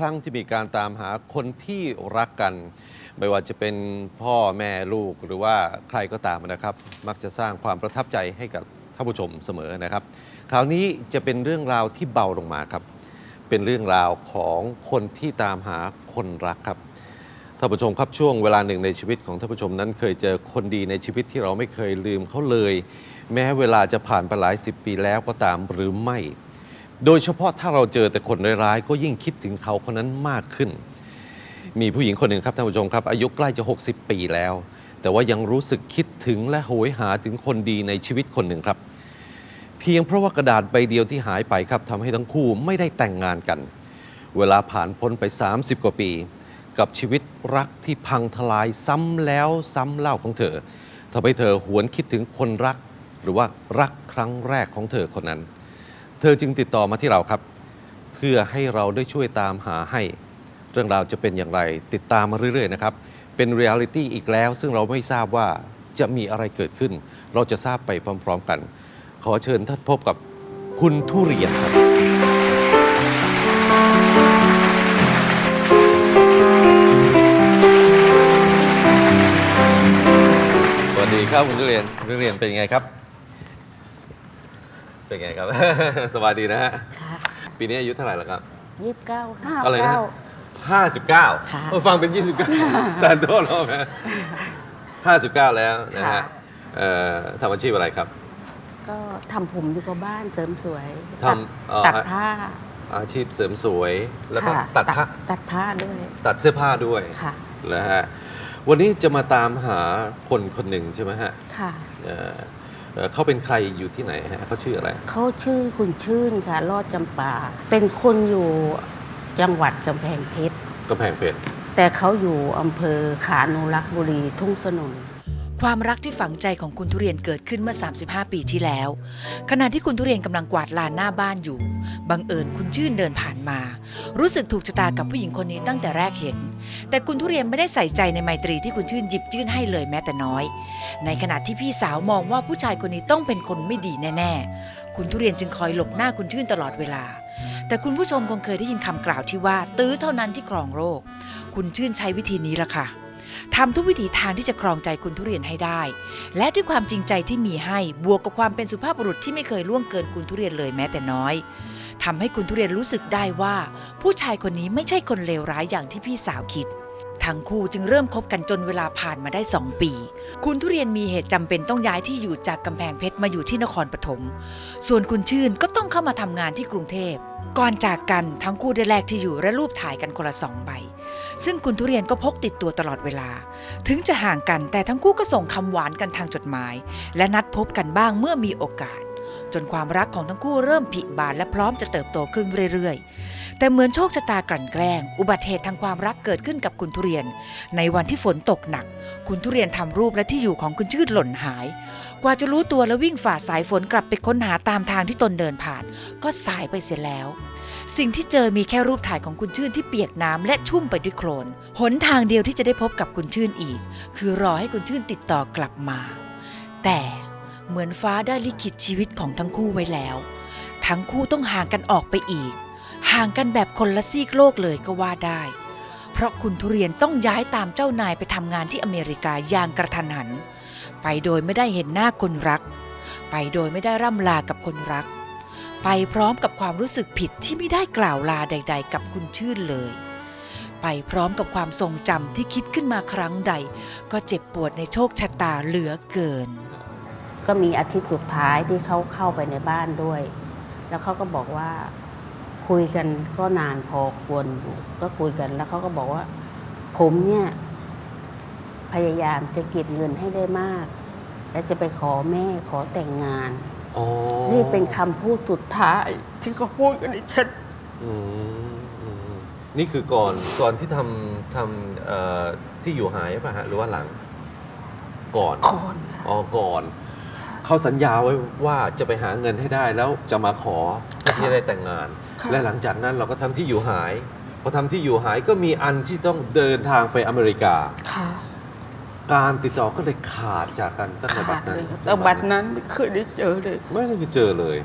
ครั้งที่มีการตามหาคนที่รักกัน ไม่ว่าจะเป็นพ่อแม่ลูกหรือว่าใครก็ตามนะครับ มักจะสร้างความประทับใจให้กับท่านผู้ชมเสมอนะครับ คราวนี้จะเป็นเรื่องราวที่เบาลงมาครับ เป็นเรื่องราวของคนที่ตามหาคนรักครับท่านผู้ชมครับช่วงเวลาหนึ่งในชีวิตของท่านผู้ชมนั้นเคยเจอคนดีในชีวิตที่เราไม่เคยลืมเขาเลย แม้เวลาจะผ่านไปหลายสิบปีแล้วก็ตามหรือไม่ โดยเฉพาะถ้าเราเจอแต่คนร้ายๆ ก็ยิ่งคิดถึงเขาคนนั้นมากขึ้น มีผู้หญิงคนหนึ่งครับท่านผู้ชมครับ อายุใกล้จะ 60 ปีแล้ว แต่ว่ายังรู้สึกคิดถึงและโหยหาถึงคนดีในชีวิตคนหนึ่งครับ เพียงเพราะว่ากระดาษใบเดียวที่หายไปครับทำให้ทั้งคู่ไม่ได้แต่งงานกัน เวลาผ่านพ้นไป 30 กว่าปี กับชีวิตรักที่พังทลายซ้ำแล้วซ้ำเล่าของเธอทำให้เธอหวนคิดถึงคนรัก หรือว่ารักครั้งแรกของเธอคนนั้น เธอจึงติดต่อมาที่เราครับ เพื่อให้เราได้ช่วยตามหาให้ เรื่องราวจะเป็นอย่างไร ติดตามมาเรื่อยๆนะครับ เป็นเรียลิตี้อีกแล้ว ซึ่งเราไม่ทราบว่าจะมีอะไรเกิดขึ้น เราจะทราบไปพร้อม ๆกัน ขอเชิญท่านพบกับคุณทุเรียนครับสวัสดีครับคุณทุเรียนทุเรียนเป็นยังไงครับ เป็นไงครับ สวัสดีนะฮะ ค่ะปีนี้อายุเท่าไหร่แล้วครับ ยี่สิบเก้าห้าอะไรนะเก้าห้าสิบเก้าค่ะฟังเป็นยี่สิบเก้าแต่โทษรอบนะห้าสิบเก้าแล้วนะฮะค่ะ เอ่อทำอาชีพอะไรครับ ก็ทำผมอยู่กับบ้านเสริมสวยทำเอ่อตัดผ้าอาชีพเสริมสวยแล้วก็ค่ะตัดผ้าตัดผ้าด้วยตัดเสื้อผ้าด้วยค่ะนะฮะวันนี้จะมาตามหาคนคนหนึ่งใช่ไหมฮะค่ะ เอ่อ เอ่อเขาเป็นใครอยู่ที่ไหนฮะเขาชื่ออะไร เขาชื่อคุณชื่นค่ะ รอดจำปา เป็นคนอยู่จังหวัดกำแพงเพชรกำแพงเพชรแต่เขาอยู่อำเภอขานุรักษ์บุรีทุ่งสนุน ความรักที่ฝังใจของคุณทุเรียนเกิดขึ้นเมื่อ 35 ปีที่แล้ว ขณะที่คุณทุเรียนกำลังกวาดลานหน้าบ้านอยู่ บังเอิญคุณชื่นเดินผ่านมา รู้สึกถูกชะตากับผู้หญิงคนนี้ตั้งแต่แรกเห็น แต่คุณทุเรียนไม่ได้ใส่ใจในไมตรีที่คุณชื่นหยิบยื่นให้เลยแม้แต่น้อย ในขณะที่พี่สาวมองว่าผู้ชายคนนี้ต้องเป็นคนไม่ดีแน่ๆ คุณทุเรียนจึงคอยหลบหน้าคุณชื่นตลอดเวลา แต่คุณผู้ชมคงเคยได้ยินคำกล่าวที่ว่า ตื้อเท่านั้นที่ครองโรคคุณชื่นใช้วิธีนี้ละค่ะ ทำทุกวิถีทางที่จะครองใจคุณทุเรียนให้ได้ และด้วยความจริงใจที่มีให้บวกกับความเป็นสุภาพบุรุษที่ไม่เคยล่วงเกินคุณทุเรียนเลยแม้แต่น้อยทำให้คุณทุเรียนรู้สึกได้ว่า ผู้ชายคนนี้ไม่ใช่คนเลวร้ายอย่างที่พี่สาวคิดทั้งคู่จึงเริ่มคบกันจนเวลาผ่านมาได้ 2 ปี คุณทุเรียนมีเหตุจำเป็นต้องย้ายที่อยู่จากกำแพงเพชรมาอยู่ที่นครปฐม ส่วนคุณชื่นก็ต้องเข้ามาทำงานที่กรุงเทพ ก่อนจากกันทั้งคู่ได้แลกที่อยู่และรูปถ่ายกันคนละสองใบ ซึ่งคุณทุเรียนก็พกติดตัวตลอดเวลา ถึงจะห่างกันแต่ทั้งคู่ก็ส่งคำหวานกันทางจดหมาย และนัดพบกันบ้างเมื่อมีโอกาส จนความรักของทั้งคู่เริ่มผิบานและพร้อมจะเติบโตขึ้นเรื่อยๆ แต่เหมือนโชคชะตากลั่นแกล้ง อุบัติเหตุทางความรักเกิดขึ้นกับคุณทุเรียน ในวันที่ฝนตกหนัก คุณทุเรียนทำรูปและที่อยู่ของคุณชืดหล่นหาย กว่าจะรู้ตัวและวิ่งฝ่าสายฝนกลับไปค้นหาตามทางที่ตนเดินผ่าน ก็สายไปเสียแล้ว สิ่งที่เจอมีแค่รูปถ่ายของคุณชื่นที่เปียกน้ำและชุ่มไปด้วยโคลน หนทางเดียวที่จะได้พบกับคุณชื่นอีก คือรอให้คุณชื่นติดต่อกลับมา แต่เหมือนฟ้าได้ลิขิตชีวิตของทั้งคู่ไว้แล้ว ทั้งคู่ต้องห่างกันออกไปอีก ห่างกันแบบคนละซีกโลกเลยก็ว่าได้ เพราะคุณทุเรียนต้องย้ายตามเจ้านายไปทำงานที่อเมริกาอย่างกระทันหัน ไปโดยไม่ได้เห็นหน้าคนรัก ไปโดยไม่ได้ร่ำลากับคนรัก ไปพร้อมกับความรู้สึกผิดที่ไม่ได้กล่าวลาใด ๆ กับคุณชื่นเลย ไปพร้อมกับความทรงจำที่คิดขึ้นมาครั้งใด ก็เจ็บปวดในโชคชะตาเหลือเกิน ก็มีอาทิตย์สุดท้ายที่เขาเข้าไปในบ้านด้วย แล้วเขาก็บอกว่าคุยกันก็นานพอควรอยู่ก็คุยกันแล้วเขาก็บอกว่า ผมเนี่ย พยายามจะเก็บเงินให้ได้มาก และจะไปขอแม่ขอแต่งงาน นี่เป็นคำพูดสุดท้าย ที่เขาพูดกับดิฉันอืมอืมนี่คือก่อนก่อนที่ทำทำเอ่อที่อยู่หายป่ะฮะหรือว่าหลัง ก่อนก่อนค่ะอ๋อก่อน เขาสัญญาไว้ว่าจะไปหาเงินให้ได้แล้วจะมาขอเพื่อที่จะได้แต่งงาน ค่ะและหลังจากนั้นเราก็ทำที่อยู่หายพอทำที่อยู่หายก็มีอันที่ต้องเดินทางไปอเมริกา ค่ะ การติดต่อก็เลยขาดจากกันตั้งแต่บัขาดดนั้นเลยแต่บัตรนั้นไม่เคยได้เจอเลยไม่ได้เจอเลย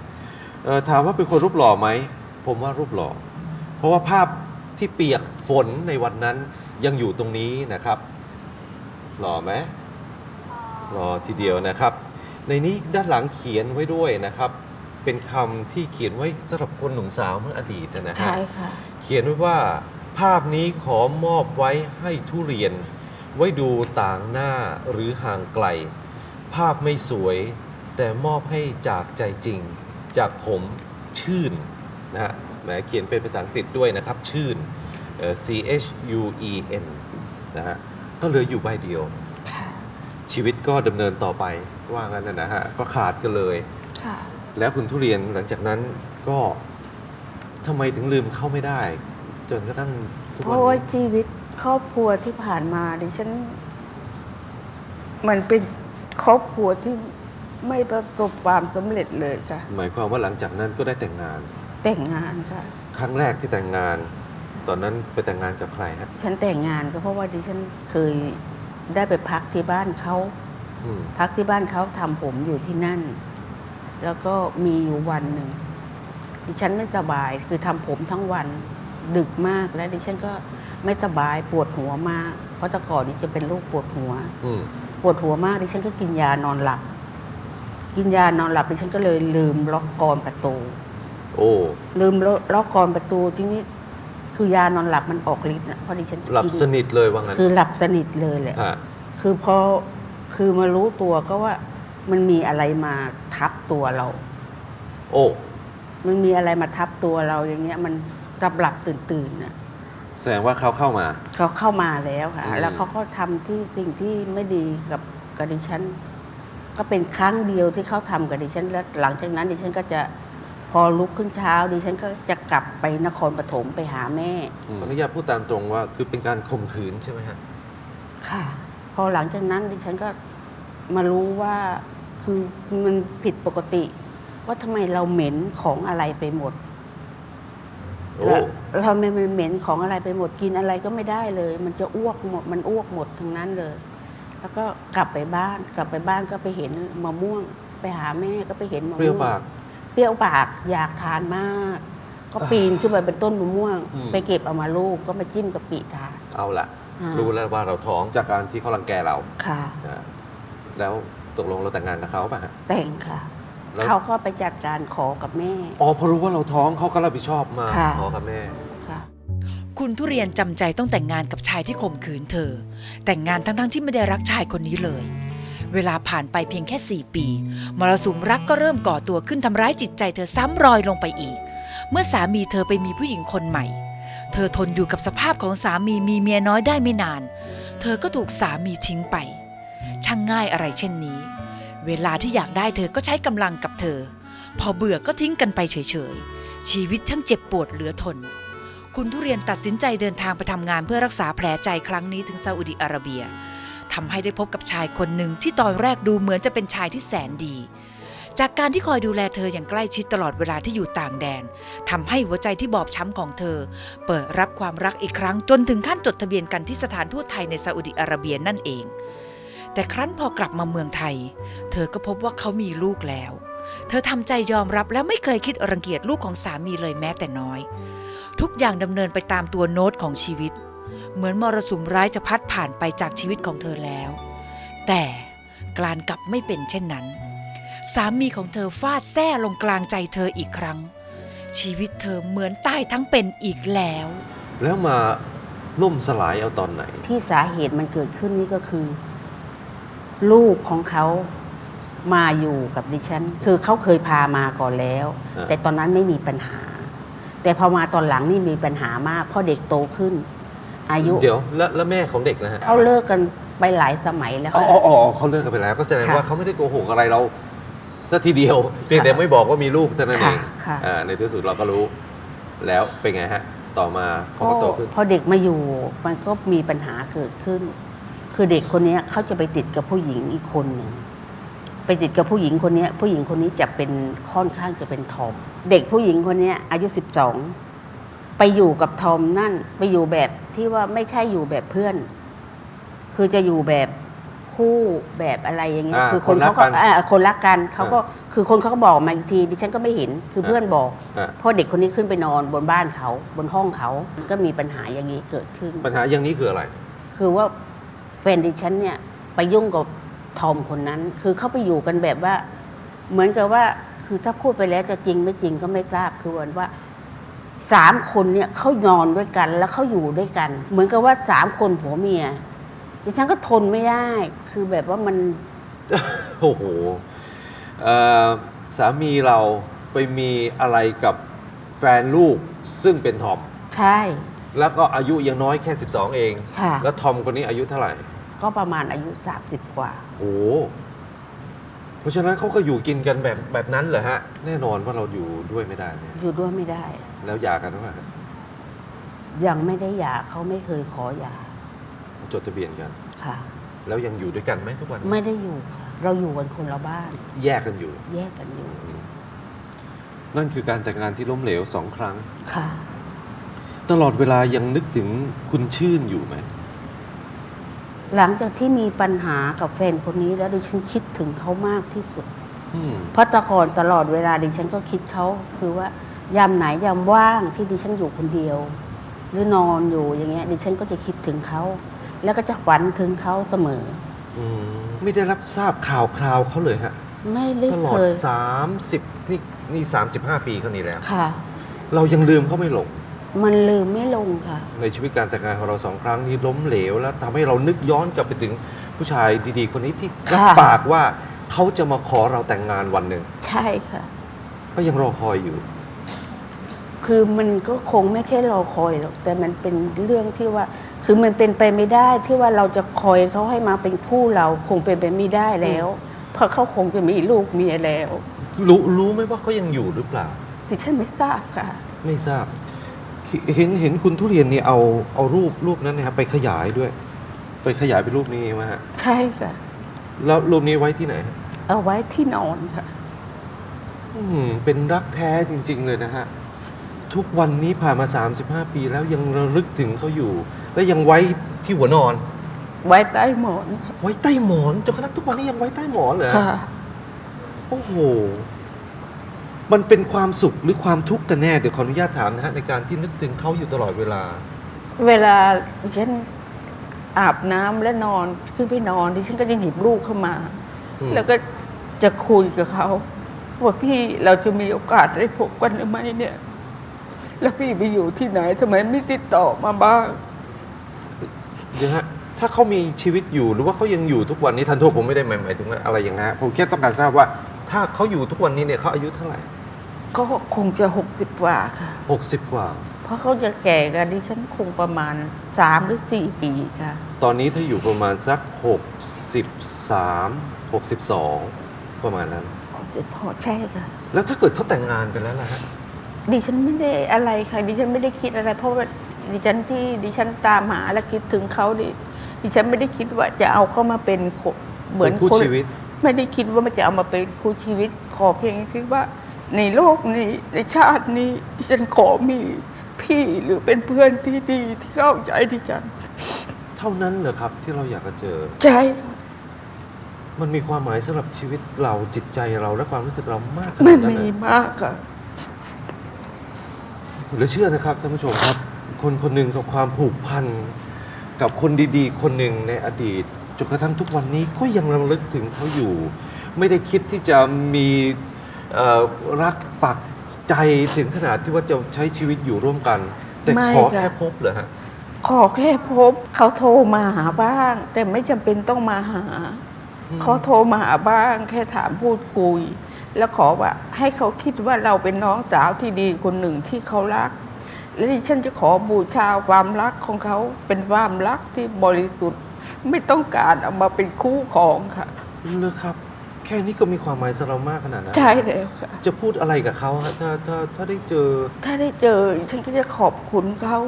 เอ่อถามว่าเป็นคนรูปหล่อไหม ผมว่ารูปหล่อ เพราะว่าภาพที่เปียกฝนในวันนั้นยังอยู่ตรงนี้นะครับ หล่อไหมหล่อทีเดียวนะครับ ในนี้ด้านหลังเขียนไว้ด้วยนะครับ เป็นคำที่เขียนไว้สำหรับคนหนุ่มสาวเมื่ออดีตนะฮะ ใช่ค่ะ เขียนไว้ว่าภาพนี้ขอมอบไว้ให้ทุเรียน ไว้ดูต่างหน้าหรือห่างไกล ภาพไม่สวย แต่มอบให้จากใจจริง จากผมชื่นนะฮะแหมเขียนเป็นภาษาอังกฤษด้วยนะครับ ชื่นเอ่อ C H U E N นะฮะก็เหลืออยู่ใบเดียวค่ะชีวิตก็ดำเนินต่อไปว่างั้นนะนะฮะ ก็ขาดกันเลยค่ะแล้วคุณทุเรียนหลังจากนั้นก็ทำไมถึงลืมเข้าไม่ได้ จนกระทั่งทุกเพวันราะว่านี้ ชีวิต ครอบครัวที่ผ่านมาดิฉัน มันเป็นครอบครัวที่ไม่ประสบความสำเร็จเลยค่ะ หมายความว่าหลังจากนั้นก็ได้แต่งงาน แต่งงานค่ะ ครั้งแรกที่แต่งงาน ตอนนั้นไปแต่งงานกับใครฮะฉันแต่งงานก็เพราะว่าดิฉันเคยได้ไปพักที่บ้านเขา อืมพักที่บ้านเขาทำผมอยู่ที่นั่น แล้วก็มีอยู่วันหนึ่งดิฉันไม่สบายคือทำผมทั้งวันดึกมากแล้วดิฉันก็ ไม่สบายปวดหัวมาก เพราะแต่ก่อนนี้จะเป็นโรคปวดหัว อืมปวดหัวมากดิฉันก็กินยานอนหลับ กินยานอนหลับดิฉันก็เลยลืมล็อกกรอนประตู โอ้ ลืมล็อกกรอนประตูทีนี้คือยานอนหลับมันออกฤทธิ์นะเพราะดิฉันหลับกินสนิทเลยว่างั้นคือหลับสนิทเลยแหละ ฮะคือพอคือมารู้ตัวก็ว่ามันมีอะไรมาทับตัวเรา โอ้ มันมีอะไรมาทับตัวเราอย่างเงี้ย มันกับหลับตื่นตื่นๆน่ะ แสดงว่าเขาเข้ามา เขาเข้ามาแล้วค่ะ อืม แล้วเขาก็ทำที่สิ่งที่ไม่ดีกับกับดิฉัน ก็เป็นครั้งเดียวที่เขาทำกับดิฉัน แล้วหลังจากนั้นดิฉันก็จะพอลุกขึ้นเช้า ดิฉันก็จะกลับไปนครปฐมไปหาแม่ขออนุญาตพูดตามตรงว่า คือเป็นการข่มขืนใช่ไหมฮะ ค่ะ พอหลังจากนั้นดิฉันก็มารู้ว่าคือมันผิดปกติ ว่าทำไมเราเหม็นของอะไรไปหมดโอ้ แล้วเราไม่มันเหม็นของอะไรไปหมดกินอะไรก็ไม่ได้เลย มันจะอ้วกหมดมันอ้วกหมดทั้งนั้นเลย แล้วก็กลับไปบ้านกลับไปบ้านก็ไปเห็นมะม่วง ไปหาแม่ก็ไปเห็นมะม่วงเปรี้ยวปากเปรี้ยวปากอยากทานมาก ก็ปีนขึ้นไปเป็นต้นมะม่วง อืม ไปเก็บเอามาลูกก็มาจิ้มกะปิทาน เอาละอ่ารู้แล้วว่าเราท้องจากการที่เขารังแกเราค่ะ นะแล้วตกลงเราแต่งงานกับเขาป่ะฮะแต่งค่ะ แล้วเขาก็ไปจัดการขอกับแม่ อ๋อพอรู้ว่าเราท้องเขาก็รับผิดชอบมาค่ะ ขอกับแม่ ค่ะ คุณทุเรียนจำใจต้องแต่งงานกับชายที่ข่มขืนเธอ แต่งงานทั้งๆที่ไม่ได้รักชายคนนี้เลย เวลาผ่านไปเพียงแค่ 4 ปี มรสุมรักก็เริ่มก่อตัวขึ้นทำร้ายจิตใจเธอซ้ำรอยลงไปอีก เมื่อสามีเธอไปมีผู้หญิงคนใหม่ เธอทนอยู่กับสภาพของสามีมีเมียน้อยได้ไม่นาน เธอก็ถูกสามีทิ้งไป ช่างง่ายอะไรเช่นนี้ เวลาที่อยากได้เธอก็ใช้กำลังกับเธอ พอเบื่อก็ทิ้งกันไปเฉยๆ ชีวิตช่างเจ็บปวดเหลือทน คุณทุเรียนตัดสินใจเดินทางไปทำงานเพื่อรักษาแผลใจครั้งนี้ถึงซาอุดิอาระเบียทำให้ได้พบกับชายคนหนึ่งที่ตอนแรกดูเหมือนจะเป็นชายที่แสนดี จากการที่คอยดูแลเธออย่างใกล้ชิดตลอดเวลาที่อยู่ต่างแดนทำให้หัวใจที่บอบช้ำของเธอ เปิดรับความรักอีกครั้งจนถึงขั้นจดทะเบียนกันที่สถานทูตไทยในซาอุดิอาระเบียนั่นเอง แต่ครั้นพอกลับมาเมืองไทย เธอก็พบว่าเขามีลูกแล้ว เธอทำใจยอมรับและไม่เคยคิดรังเกียจลูกของสามีเลยแม้แต่น้อย ทุกอย่างดำเนินไปตามตัวโน้ตของชีวิต เหมือนมรสุมร้ายจะพัดผ่านไปจากชีวิตของเธอแล้ว แต่กลานกลับไม่เป็นเช่นนั้น สามีของเธอฟาดแส้ลงกลางใจเธออีกครั้ง ชีวิตเธอเหมือนตายทั้งเป็นอีกแล้ว แล้วมาล่มสลายเอาตอนไหน ที่สาเหตุมันเกิดขึ้นนี่ก็คือ ลูกของเขามาอยู่กับดิฉัน คือเขาเคยพามาก่อนแล้ว อ่า แต่ตอนนั้นไม่มีปัญหา แต่พอมาตอนหลังนี่มีปัญหามากเพราะเด็กโตขึ้น อายุเดี๋ยวแล้วแล้วแม่ของเด็กนะฮะเขาเลิกกันไปหลายสมัยแล้วอ๋อค่ะ อ๋ออ๋อเขาเลิกกันไปแล้ว ก็แสดงค่ะว่าเขาไม่ได้โกหกอะไรเราสัทีเดียวเพียงแต่ไม่บอกว่ามีลูกเท่านั้นเอค่ะงค่ะ อ่าในที่สุดเราก็รู้ แล้วเป็นไงฮะ ต่อมาเขาก็โตขึ้น พอเด็กมาอยู่มันก็มีปัญหาเกิดขึ้น คือเด็กคนเนี้ยเขาจะไปติดกับผู้หญิงอีกคนหนึ่งไปติดกับผู้หญิงคนเนี้ยผู้หญิงคนนี้จะเป็นค่อนข้างจะเป็นทอม เด็กผู้หญิงคนเนี้ยอายุสิบสองไปอยู่กับทอมนั่นไปอยู่แบบที่ว่าไม่ใช่อยู่แบบเพื่อน คือจะอยู่แบบคู่แบบอะไรอย่างเงี้ยอ่าคือคนคนรักเขาก็กันอ่าคนรักกันเขาก็อ่คือคนเขาก็บอกมาอีกทีดิฉันก็ไม่เห็นคือเพื่อนบอกอะเพราะเด็กคนนี้ขึ้นไปนอนบนบ้านเขาบนห้องเขาก็มีปัญหาอย่างนี้เกิดขึ้น ปัญหาอย่างนี้คืออะไร คือว่าแฟนดิฉันเนี่ยไปยุ่งกับทอมคนนั้น คือเขาไปอยู่กันแบบว่า เหมือนกับว่าคือถ้าพูดไปแล้วจะจริงไม่จริงก็ไม่ทราบคือเหมือนว่าสามคนเนี่ยเขานอนด้วยกันแล้วเขาอยู่ด้วยกัน เหมือนกับว่าสามคนผัวเมียดิฉันก็ทนไม่ได้ คือแบบว่ามันโอ้โหเอ่อสามีเราไปมีอะไรกับแฟนลูกซึ่งเป็นทอม ใช่ แล้วก็อายุยังน้อยแค่ 12 เอง ค่ะ แล้วทอมคนนี้อายุเท่าไหร่ ก็ประมาณอายุสามสิบกว่า โอ้โหเพราะฉะนั้นเขาก็อยู่กินกันแบบแบบนั้นเหรอฮะ แน่นอนว่าเราอยู่ด้วยไม่ได้เนี่ยอยู่ด้วยไม่ได้ แล้วหย่ากันหรือเปล่ายังไม่ได้หย่าเขาไม่เคยขอหย่าจดทะเบียนกัน ค่ะ แล้วยังอยู่ด้วยกันไหมทุกวันนี้ไม่ได้อยู่ค่ะเราอยู่กันคนละบ้าน แยกกันอยู่ แยกกันอยู่นั่นคือการแต่งงานที่ล้มเหลวสองครั้ง ค่ะ ตลอดเวลายังนึกถึงคุณชื่นอยู่ไหม หลังจากที่มีปัญหากับแฟนคนนี้แล้วดิฉันคิดถึงเขามากที่สุด อืมเพราะแตะก่อนตลอดเวลาดิฉันก็คิดเขาคือว่ายามไหนยามว่างที่ดิฉันอยู่คนเดียว หรือนอนอยู่อย่างเงี้ยดิฉันก็จะคิดถึงเขา แล้วก็จะฝันถึงเขาเสมอ อืมไม่ได้รับทราบข่าวคราวเขาเลยฮะ ไม่ได้ตลอเคด ย30 นี่นี่35 ปีเขานี่แล้ว ค่ะ เรายังลืมเขาไม่ลง มันลืมไม่ลงค่ะ ในชีวิตการแต่งงานของเราสองครั้งนี้ล้มเหลวแล้วทำให้เรานึกย้อนกลับไปถึงผู้ชายดีๆ คนนี้ที่รับค่ะ ปากว่าเขาจะมาขอเราแต่งงานวันหนึ่งใช่ค่ะ ก็ยังรอคอยอยู่ คือมันก็คงไม่แค่รอคอยหรอกแต่มันเป็นเรื่องที่ว่า คือมันเป็นไปไม่ได้ที่ว่าเราจะคอยเขาให้มาเป็นคู่เราคงเป็นไปไม่ได้แล้ว เพราะเขาคงจะมีลูกเมียแล้วรู้รู้ไหมว่าเขายังอยู่หรือเปล่า ดิฉันไม่ทราบค่ะ ไม่ทราบ เห็นเห็นคุณทุเรียนนี่เอาเอารูปรูปนั้นนะครับไปขยายด้วย ไปขยายเป็นรูปนี้มาฮะใช่ค่ะ แล้วรูปนี้ไว้ที่ไหนฮะเอาไว้ที่นอนค่ะ อืมเป็นรักแท้จริง ๆ เลยนะฮะ ทุกวันนี้ผ่านมา 35 ปีแล้วยังระลึกถึงเขาอยู่ และยังไว้ที่หัวนอน ไว้ใต้หมอนค่ะไว้ใต้หมอนจนกระทั่งทุกวันนี้ยังไว้ใต้หมอนเหรอค่ะ โอ้โห มันเป็นความสุขหรือความทุกข์กันแน่เดี๋ยวขออนุญาตถามนะฮะในการที่นึกถึงเขาอยู่ตลอดเวลา เวลาดิฉันอาบน้ำและนอนขึ้นไปนอนดิฉันก็จะหยิบลูกเข้ามา อืม แล้วก็จะคุยกับเขาว่าพี่เราจะมีโอกาสได้พบกันหรือไม่เนี่ย แล้วพี่ไปอยู่ที่ไหนทำไมไม่ติดต่อมาบ้าง เดี๋ยวฮะถ้าเขามีชีวิตอยู่หรือว่าเขายังอยู่ทุกวันนี้ทันโทษผมไม่ได้หมายหมายถึงว่าอะไรอย่างนั้นฮะผมแค่ต้องการทราบว่า ถ้าเขาอยู่ทุกวันนี้เนี่ยเขาอายุเท่าไหร่ ก็คงจะหกสิบกว่าค่ะหกสิบกว่า เพราะเขาจะแก่กันดิฉันคงประมาณสามหรือสี่ปีค่ะ ตอนนี้ถ้าอยู่ประมาณสัก 63 62 ประมาณนั้น คงจะพอใช่ค่ะ แล้วถ้าเกิดเขาแต่งงานไปแล้วล่ะฮะดิฉันไม่ได้อะไรค่ะ ดิฉันไม่ได้คิดอะไร เพราะว่าดิฉันที่ดิฉันตามหาและคิดถึงเขาดิดิฉันไม่ได้คิดว่าจะเอาเข้ามาเป็นคนเหมือนเป็นคู่คนชีวิต ไม่ได้คิดว่ามันจะเอามาเป็นคู่ชีวิต ขอเพียงคิดว่า ในโลกนี้ในชาตินี้ดิฉันขอมีพี่หรือเป็นเพื่อนที่ดีที่เข้าใจดิฉันเท่านั้นเหรอครับที่เราอยากจะเจอ ใช่ค่ะมันมีความหมายสำหรับชีวิตเราจิตใจเราและความรู้สึกเรามากขมันาดนนั้นมีเลยมากค่ะ เหรือเชื่อนะครับท่านผู้ชมครับ คนคนหนึ่งกับความผูกพันกับคนดีๆ คนหนึ่งในอดีตจนกระทั่งทุกวันนี้ก็ยังระลึกถึงเขาอยู่ ไม่ได้คิดที่จะมีเอ่อ รักปักใจถึงขนาดที่ว่าจะใช้ชีวิตอยู่ร่วมกัน แต่ไม่ขอค่ะ แค่พบเหรอฮะขอแค่พบเขาโทรมาหาบ้าง แต่ไม่จำเป็นต้องมาหาอืมเขาโทรมาหาบ้าง แค่ถามพูดคุย แล้วขอว่า ให้เขาคิดว่าเราเป็นน้องสาวที่ดีคนหนึ่งที่เขารัก และดิฉันจะขอบูชาความรักของเขาเป็นความรักที่บริสุทธิ์ ไม่ต้องการเอามาเป็นคู่ของค่ะ เลอครับ แค่นี้ก็มีความหมายสำหรับเรามากขนาดนั้น ใช่แล้วค่ะ จะพูดอะไรกับเขาฮะถ้าถ้าถ้าได้เจอ ถ้าได้เจอฉันก็จะขอบคุณเขา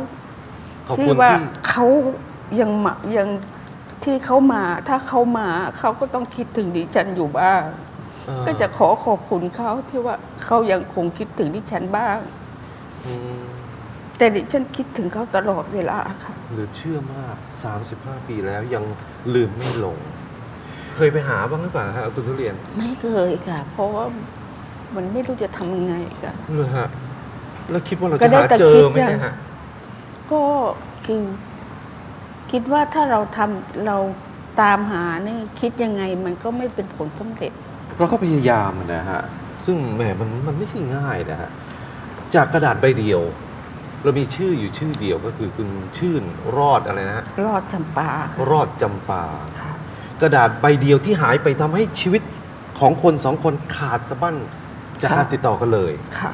ขอบที่คุณว่าที่เขายังมายังที่เขามา ถ้าเขามาเขาก็ต้องคิดถึงดิฉันอยู่บ้าง เอ่อก็จะขอขอบคุณเขาที่ว่าเขายังคงคิดถึงดิฉันบ้าง อืมแต่ดิฉันคิดถึงเขาตลอดเวลาค่ะ เหลือเชื่อมาก 35 ปีแล้วยังลืมไม่ลง เคยไปหาบ้างหรือเปล่าฮะคุณทุเรียนไม่เคยค่ะ เพราะว่ามันไม่รู้จะทำยังไงค่ะ เหรอฮะแล้วคิดว่าเราก็จะได้หาแต่เจคิอดไหมอย่างเนี่ยฮะก็คือคิดว่าถ้าเราทำเราตามหานี่คิดยังไงมันก็ไม่เป็นผลสำเร็จ เราก็พยายามนะฮะ ซึ่งแหมมันมันไม่ใช่ง่ายนะฮะ จากกระดาษใบเดียว เรามีชื่ออยู่ชื่อเดียวก็คือคุณชื่นรอดอะไรนะฮะรอดจำปาค่ะรอดจำปา ค่ะ กระดาษใบเดียวที่หายไปทำให้ชีวิตของคนสองคนขาดสะบั้นจากการค่ะติดต่อกันเลย ค่ะ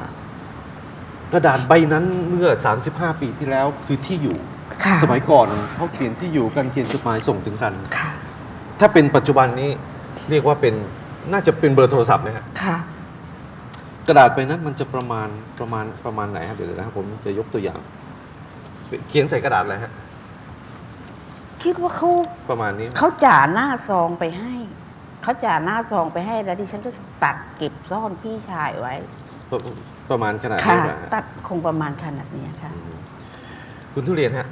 กระดาษใบนั้นเมื่อ 35 ปีที่แล้วคือที่อยู่ ค่ะ สมัยก่อนเขาเขียนที่อยู่กันเขียนจดหมายส่งถึงกัน ค่ะ ถ้าเป็นปัจจุบันนี้เรียกว่าเป็นน่าจะเป็นเบอร์โทรศัพท์นะฮะค่ะ กระดาษใบนั้นมันจะประมาณประมาณประมาณไหนครับเดี๋ยวนะครับผมจะยกตัวอย่าง เขียนใส่กระดาษอะไรฮะ คิดว่าเขาประมาณนี้ เขาจ่าหน้าซองไปให้ เขาจ่าหน้าซองไปให้แล้วดิฉันก็ตัดเก็บซ่อนพี่ชายไว้ ประประมาณขนาดค่ะ นี้นะฮะตัดคงประมาณขนาดเนี้ยค่ะ คุณทุเรียนฮะ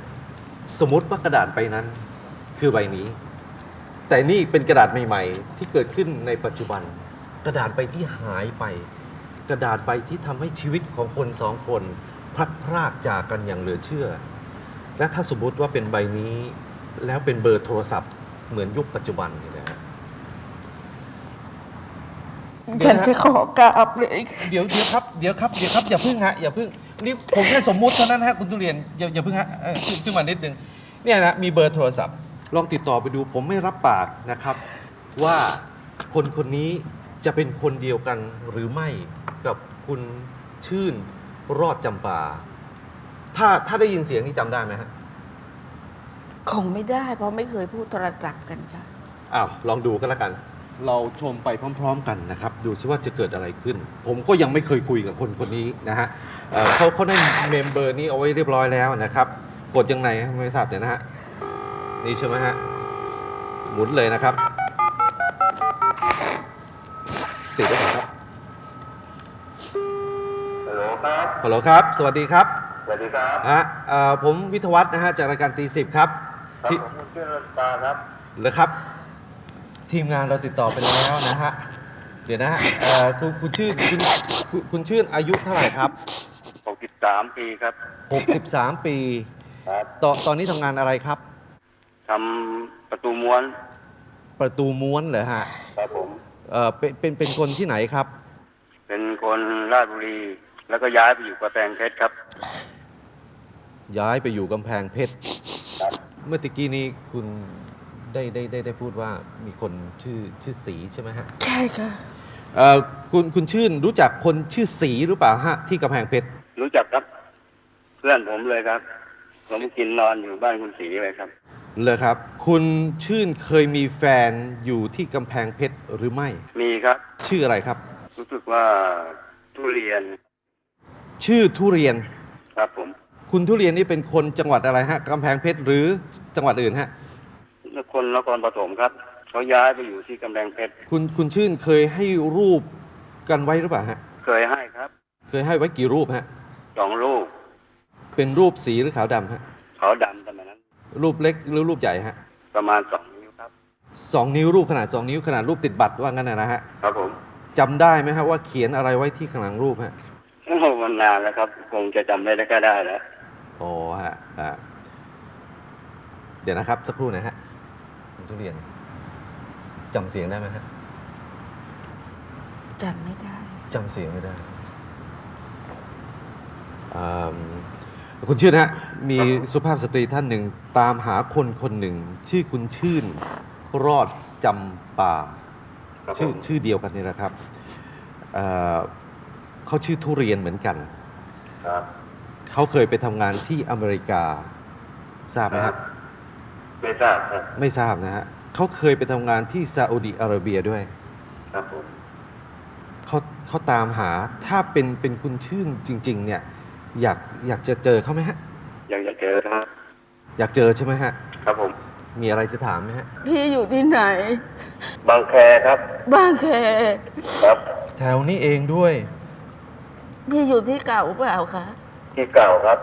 สมมติว่ากระดาษใบนั้น คือใบนี้ แต่นี่เป็นกระดาษใหม่ ๆ ที่เกิดขึ้นในปัจจุบัน กระดาษใบที่หายไป กระดาษใบที่ทำให้ชีวิตของคนสองคนพลัดพรากจากกันอย่างเหลือเชื่อ และถ้าสมมุติว่าเป็นใบนี้ แล้วเป็นเบอร์โทรศัพท์เหมือนยุคปัจจุบันนี่นะฮะฉันจะขอกราบเลย เดี๋ยวเดี๋ยวครับเดี๋ยวครับเดี๋ยวครับอย่าพึ่งฮะอย่าพึ่งนี่ผมแค่สมมุติเท่านั้นฮะคุณทุเรียนอย่าอย่าพึ่งฮะเออขึ้นขึ้นมานิดนึงเนี่ยนะมีเบอร์โทรศัพท์ ลองติดต่อไปดูผมไม่รับปากนะครับ ว่าคนคนนี้จะเป็นคนเดียวกันหรือไม่กับคุณชื่นรอดจำปา ถ้าถ้าได้ยินเสียงนี้จำได้ไหมฮะ คงไม่ได้เพราะไม่เคยพูดโทรศัพท์กันค่ะ อ้าวลองดูกันแล้วกัน เราชมไปพร้อม ๆ กันนะครับ ดูซิว่าจะเกิดอะไรขึ้น ผมก็ยังไม่เคยคุยกับคนคนนี้นะฮะเอ่อเขาเขาได้เมมเบอร์นี้เอาไว้เรียบร้อยแล้วนะครับ กดยังไงฮะไม่ทราบเดี๋ยวนะฮะนี่ใช่ไหมฮะหมุนเลยนะครับ ติดไว้ก่อนครับฮัลโหลครับฮัลโหลครับ สวัสดีครับสวัสดีครับ ฮะเอ่อผมวิทยวัฒน์นะฮะจากรายการตีสิบครับ ครับที่ ผมคุณชื่อรัตตาครับ เหรอครับ ทีมงานเราติดต่อไปแล้วนะฮะ เดี๋ยวนะฮะเอ่อคุณคุณชื่อคุณคุณคุณชื่นอายุเท่าไหร่ครับ 63 ปีครับ 63 ปีครับตอนตอนนี้ทำงานอะไรครับ ทำประตูม้วน ประตูม้วนเหรอฮะครับผม เอ่อเป็นเป็นเป็นคนที่ไหนครับ เป็นคนราชบุรี แล้วก็ย้ายไปอยู่กระแพงเพชรครับ ย้ายไปอยู่กำแพงเพชร ครับ เมื่อตะกี้นี้คุณได้ได้ได้ได้พูดว่ามีคนชื่อชื่อสีใช่ไหมฮะใช่ค่ะเอ่อคุณคุณชื่นรู้จักคนชื่อสีหรือเปล่าฮะที่กำแพงเพชรรู้จักครับ เพื่อนผมเลยครับ ผมกินนอนอยู่บ้านคุณศรีเลยครับ เลยครับ คุณชื่นเคยมีแฟนอยู่ที่กำแพงเพชรหรือไม่ มีครับ ชื่ออะไรครับ รู้สึกว่าทุเรียนชื่อทุเรียน ครับผม คุณทุเรียนนี่เป็นคนจังหวัดอะไรฮะกำแพงเพชรหรือจังหวัดอื่นฮะคนนครปฐมครับ เขาย้ายไปอยู่ที่กำแพงเพชรคุณคุณชื่นเคยให้รูปกันไว้หรือเปล่าฮะ เคยให้ครับ เคยให้ไว้กี่รูปฮะสองลูกเป็นรูปสีหรือขาวดำฮะเขาดำสมัยนั้น รูปเล็กหรือรูปใหญ่ฮะ ประมาณสองนิ้วครับสองนิ้วรูปขนาดสองนิ้วขนาดรูปติดบัตรว่างั้นนะนะฮะครับผมจำได้ไหมฮะว่าเขียนอะไรไว้ที่ข้างหลังรูปฮะโอ้โหมันนานแล้วครับ คงจะจำได้แล้วก็ได้แล้ว โอ้ฮะอ่าเดี๋ยวนะครับ สักครู่นะฮะคุณทุเรียนจำเสียงได้ไหมฮะจำไม่ได้ จำเสียงไม่ได้อืมคุณชื่นฮะ มีสุภาพสตรีท่านหนึ่งตามหาคนคนหนึ่ง ชื่อคุณชื่น รอดจำป่า ครับชื่อผมชื่อเดียวกันนี่แหละครับเอ่อเขาชื่อทุเรียนเหมือนกัน ครับ เขาเคยไปทำงานที่อเมริกาทราบไหมครับ ไม่ทราบครับไม่ทราบนะฮะเขาเคยไปทำงานที่ซาอุดิอาระเบียด้วย ครับผมเขาเขาตามหาถ้าเป็นเป็นคุณชื่นจริง ๆ เนี่ย อยากอยากจะเจอเขาไหมฮะ ยังจะเจอครับอยากเจอใช่ไหมฮะ ครับผม มีอะไรจะถามไหมฮะ พี่อยู่ที่ไหน บางแคครับ บ้านแคครับ แถวนี้เองด้วย พี่อยู่ที่เก่าเปล่าคะ ที่เก่าครับ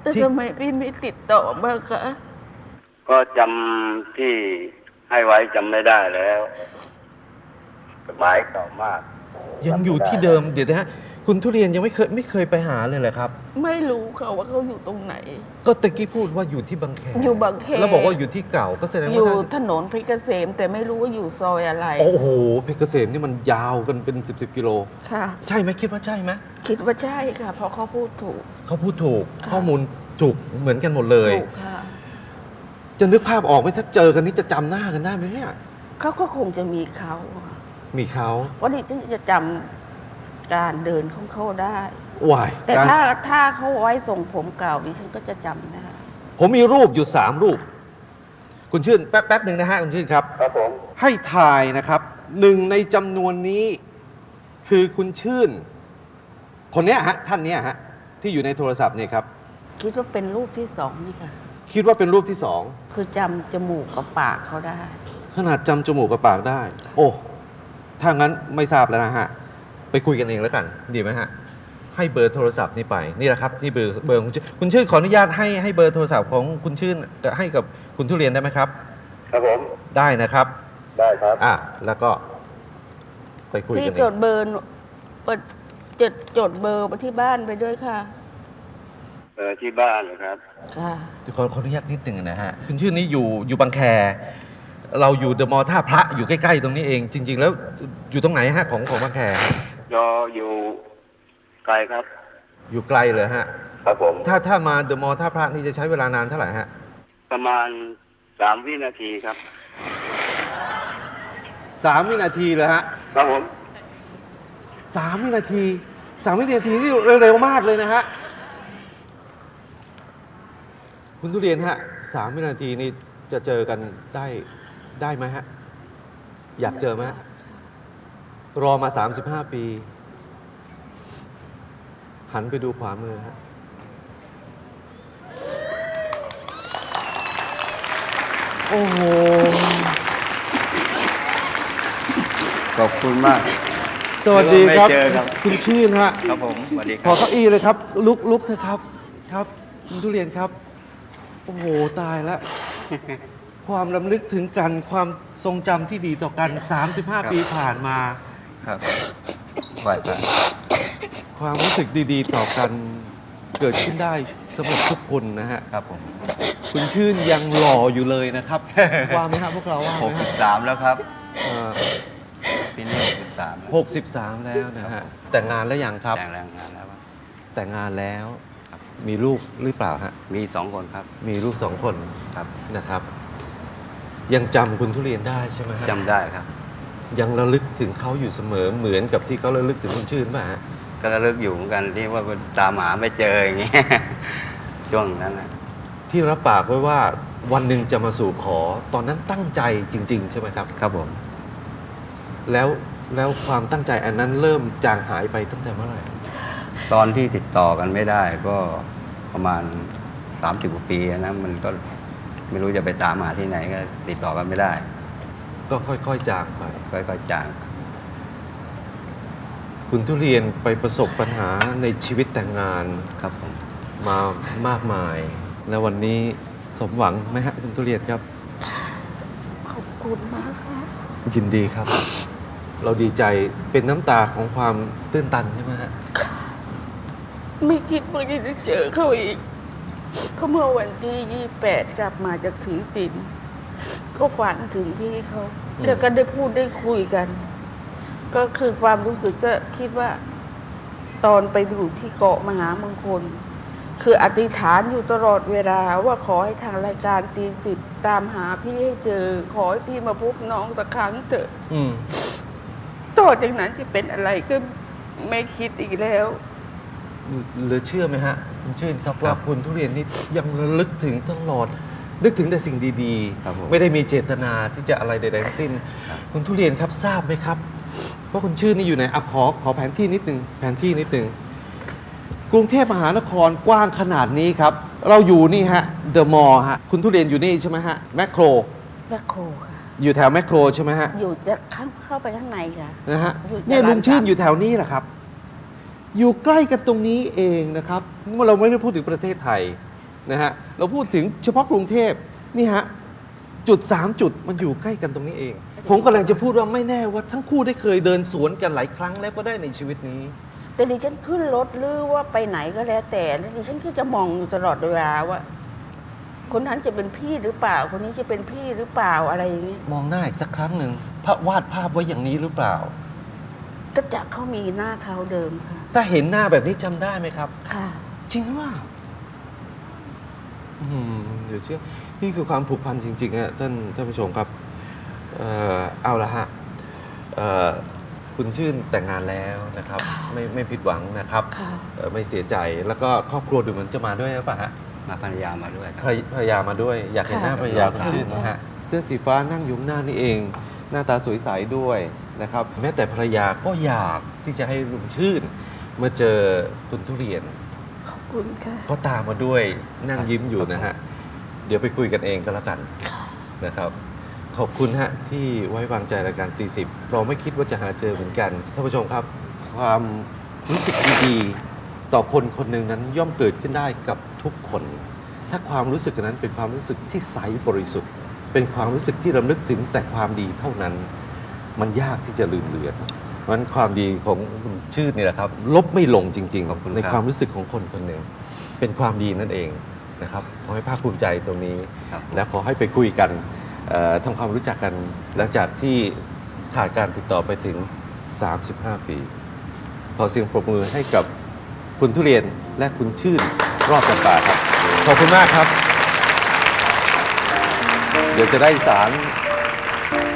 แต่ที่ทำไมพี่ไม่ติดต่อบ้างคะก็จำที่ให้ไว้จำไม่ได้แล้วจดหมายเก่ามากยังอยู่ที่เดิมเดี๋ยวนะฮะ คุณทุเรียนยังไม่เคยไม่เคยไปหาเลยเหรอครับ ไม่รู้ค่ะว่าเขาอยู่ตรงไหน ก็ตะกี้พูดว่าอยู่ที่บางแคอยู่บางแคแล้วบอกว่าอยู่ที่เก่าก็แสดงอว่ายู่ท่านถนนเพชรเกษมแต่ไม่รู้ว่าอยู่ซอยอะไร โอ้โหเพชรเกษมนี่มันยาวกันเป็น 10บสกิโลค่ะ ใช่ไหมคิดว่าใช่ไหมคิดว่าใช่ค่ะ เพราะเขาพูดถูกเขาพูดถูกค่ะข้อมูลถูกเหมือนกันหมดเลยถูกค่ะจะนึกภาพออกไหมถ้าเจอกันนี่จะจำหน้ากันได้ไหมเนี่ยเขาก็คงจะมีเขาอะมีเขาเพราะดิฉันจะจำ การเดินของเขาได้ วายแต่การถ้าถ้าเขาไว้ทรงผมเก่าดิฉันก็จะจำได้ ผมมีรูปอยู่ 3 รูป คุณชื่นแป๊บแป๊บหนึ่งนะฮะคุณชื่นครับ ครับผมให้ทายนะครับหนึ่งในจำนวนนี้คือคุณชื่น คนเนี้ยฮะท่านเนี้ยฮะที่อยู่ในโทรศัพท์เนี่ยครับ คิดว่าเป็นรูปที่สองนี่ค่ะ คิดว่าเป็นรูปที่สองคือจำจมูกกับปากเขาได้ ขนาดจำจมูกกับปากได้ โอ้ถ้างั้นไม่ทราบแล้วนะฮะ ไปคุยกันเองแล้วกัน ดีไหมฮะ ให้เบอร์โทรศัพท์นี่ไปนี่แหละครับนี่เบอร์เบอร์ของคุณชื่นคุณชื่นขออนุญาตให้ให้เบอร์โทรศัพท์ของคุณชื่นให้กับคุณทุเรียนได้ไหมครับ ครับผม ได้นะครับได้ครับ อะแล้วก็ ไปคุยที่กันเอจงดเบอร์เปิดจดจดเบอร์มาที่บ้านไปด้วยค่ะ เออที่บ้านเหรอครับ ค่ะเดี๋ยวขอขออนุญาตนิดหนึ่งนะฮะคุณชื่นนี่อยู่อยู่บางแค เราอยู่เดอะมอลล์ท่าพระอยู่ใกล้ๆตรงนี้เอง จริง ๆ แล้วอยู่ตรงไหนฮะของของบางแค รออยู่ไกลครับ อยู่ไกลเลยฮะ ครับผม ถ้าถ้ามาเดอะมอลล์ท่าพระนี่จะใช้เวลานานเท่าไหร่ฮะประมาณสามวินาทีครับ สามวินาทีเลยฮะครับผมสามวินาทีสามวินาทีนี่เร็วมากเลยนะฮะ คุณทุเรียนฮะสามวินาทีนี่จะเจอกันได้ได้ไหมฮะ อยากเจอไหมฮะ รอมา 35 ปี หันไปดูขวามือฮะโอ้โห ขอบคุณมาก สวัสดีครับ ไม่เจอครับ คุณชื่นฮะ ครับผมสวัสดีคขอรับเก้าอี้เลยครับ ลุกลุกเถอะครับ ครับคุณทุเรียนครับ โอ้โห ตายแล้ว ความลำลึกถึงกัน ความทรงจำที่ดีต่อกัน 35 ปีผ่านมา ครับไหวไปความรู้สึกดีๆ ต่อกันเกิดขึ้นได้สำหรับทุกคนนะฮะ ครับผมคุณชื่นยังหล่ออยู่เลยนะครับ ว่าไหมครับพวกเราว่าหไหกมสิฮะบสามแล้วครับเอ่อปีนี้หกสิบสาม63 แล้วนะฮะ แต่งงานแล้วยังครับ แต่งแรงงานแล้วครับ แต่งงานแล้ว ครับ มีลูกหรือเปล่าฮะ มีสองคนครับมีลูกสองคนครับนะครับ ยังจำคุณทุเรียนได้ใช่ไหมฮะจำได้ครับ ยังระลึกถึงเขาอยู่เสมอเหมือนกับที่เขาระลึกถึงคุณชื่นป่ะฮะก็ระลึกอยู่เหมือนกันที่ว่าตามหาไม่เจออย่างเงี้ยช่วงนั้นนะที่รับปากไว้ว่าวันหนึ่งจะมาสู่ขอตอนนั้นตั้งใจจริง ๆ ใช่ไหมครับ ครับผม แล้วแล้วความตั้งใจอันนั้นเริ่มจางหายไปตั้งแต่เมื่อไหร่ตอนที่ติดต่อกันไม่ได้ก็ประมาณ30กว่าปีนะมันก็ไม่รู้จะไปตามหาที่ไหนก็ติดต่อกันไม่ได้ ก็ค่อยๆจางไป ค่อยๆจางคุณทุเรียนไปประสบปัญหาในชีวิตแต่งงานครับผมมามากมาย แล้ววันนี้สมหวังไหมฮะคุณทุเรียนครับ ขอบคุณมากค่ะ ยินดีครับ เราดีใจเป็นน้ำตาของความตื้นตันใช่ไหมฮะไม่คิดว่าจะได้เจอเขาอีกเพราะเมื่อวันที่ 28 กลับมาจากถือศีล ก็ฝันถึงพี่เขาอืมแล้วก็ได้พูดได้คุยกัน ก็คือความรู้สึกก็คิดว่า ตอนไปอยู่ที่เกาะมหามงคล คืออธิษฐานอยู่ตลอดเวลาว่าขอให้ทางรายการตีสิบตามหาพี่ให้เจอ ขอให้พี่มาพบน้องสักครั้งเถอะอืมต่อจากนั้นจะเป็นอะไรก็ไม่คิดอีกแล้วเหลือเชื่อไหมฮะ คุณชื่นครับคว่ารับคุณทุเรียนนี่ยังระลึกถึงตลอด นึกถึงแต่สิ่งดีครับผมไม่ได้มีเจตนาที่จะอะไรใดๆทั้งสิ้นครับคุณทุเรียนครับทราบไหมครับว่าคุณชื่นนี่อยู่ไหนอะขอขอแผนที่นิดนึงแผนที่นิดนึงกรุงเทพมหานครกว้างขนาดนี้ครับ เราอยู่นี่ฮะเดอะมอลล์ฮะคุณทุเรียนอยู่นี่ใช่ไหมฮะแมคโคร แมคโครค่ะ อยู่แถวแมคโครใช่ไหมฮะ อยู่จะเข้าเข้าไปข้างในค่ะ นะฮะอยู่จรัญเนี่ยลุงชื่นสามอยู่แถวนี้แหละครับ อยู่ใกล้กันตรงนี้เองนะครับเราไม่ได้พูดถึงประเทศไทย นะฮะเราพูดถึงเฉพาะกรุงเทพนี่ฮะจุด 3 จุดมันอยู่ใกล้กันตรงนี้เอง ผมกำลังจะพูดว่าไม่แน่ว่าทั้งคู่ได้เคยเดินสวนกันหลายครั้งแล้วก็ได้ในชีวิตนี้ แต่ดิฉันขึ้นรถหรือว่าไปไหนก็แล้วแต่แล้วดิฉันก็จะมองอยู่ตลอดเวลาว่า คนนั้นจะเป็นพี่หรือเปล่า คนนี้จะเป็นพี่หรือเปล่าอะไรอย่างนี้มองหน้าอีกสักครั้งหนึ่งพระวาดภาพไว้อย่างนี้หรือเปล่า ก็จะเขามีหน้าเขาเดิมค่ะ ถ้าเห็นหน้าแบบนี้จำได้ไหมครับ ค่ะ จริงหรือเปล่า อืมเดี๋ยวเชื่อ นี่คือความผูกพันจริงๆอะท่านท่านผู้ชมครับ เอ่อเอาละฮะเอ่อคุณชื่นแต่งงานแล้วนะครับค่ะไม่ไม่ผิดหวังนะครับค่ะ เอ่อไม่เสียใจแล้วก็ครอบครัวดูเหมือนจะมาด้วยหรือเปล่าฮะมาภรรยามาด้วยครับภรรภรรยามาด้วย อยากเห็นหน้าค่ะ ภรรยาคุณค่ะชื่นนะฮะเสื้อสีฟ้านั่งอยู่ข้างหน้านี่เอง หน้าตาสวยใสด้วยนะครับ แม้แต่ภรรยาก็อยากที่จะให้ลุงชื่นมาเจอคุณทุเรียนขอบ คุณค่ะก็ตามมาด้วยนั่งยิ้มอยู่นะฮะ เดี๋ยวไปคุยกันเองก็แล้วกันนะครับ ขอบคุณฮะที่ไว้วางใจรายการตีสิบเราไม่คิดว่าจะหาเจอเหมือนกันท่านผู้ชมครับ ความรู้สึกดีๆต่อคนคนหนึ่งนั้นย่อมเกิดขึ้นได้กับทุกคน ถ้าความรู้สึกนั้นเป็นความรู้สึกที่ใสบริสุทธิ์ เป็นความรู้สึกที่รำลึกถึงแต่ความดีเท่านั้น มันยากที่จะลืมเลือน เพราะฉะนั้นความดีของคุณชื่อนี่แหละครับ ลบไม่ลงจริงขอบคุณๆในครับความรู้สึกของคนคนหนึ่งเป็นความดีนั่นเองนะครับขอให้ภาคภูมิใจตรงนี้ ครับ และขอให้ไปคุยกันเอ่อทำความรู้จักกัน หลังจากที่ขาดการติดต่อไปถึง 35 ปี ขอเสียงปรบมือให้กับคุณทุเรียนและคุณชื่นรอบจำปาครับ ขอบคุณมากครับ เดี๋ยวจะได้สาร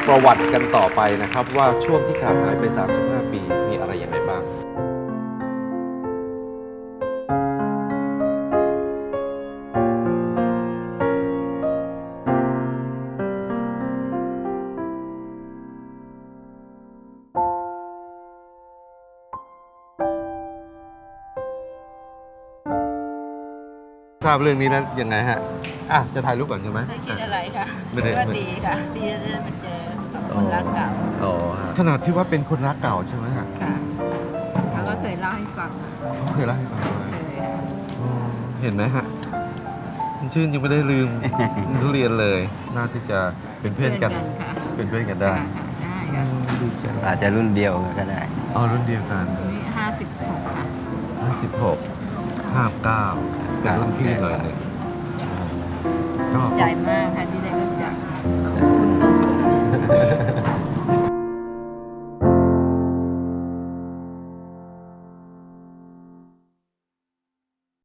ประวัติกันต่อไปนะครับ ว่าช่วงที่ขาดหายไป 35 ปีมีอะไรยังไงบ้าง ทราบเรื่องนี้แล้วยังไงฮะอะจะถ่ายรูปก่อนใช่ไหม ไม่คิดอะไรค่ะไม่ได้ ก็ดีค่ะ ที่จะได้มาเจอกับ คนรักเก่าอ๋อขนาดที่ว่าเป็นคนรักเก่าใช่ไหมฮะค่ะแล้วก็เคยเล่าให้ฟังเขาเคยเล่าให้ฟังด้วยเคยค่ะอ๋อเห็นไหมฮะคุณชื่นยังไม่ได้ลืมทุเรียนเลย น่าที่จะเป็นเพื่อนกัน ค่ะเป็นเพื่อนกันได้ค่ะได้ค่ะดีใจอาจจะรุ่นเดียวก็ได้ อ๋อรุ่นเดียวกัน นี่ห้าสิบหกค่ะ56 59เป็นรุ่นพี่หน่อยหนึ่งก็ใจม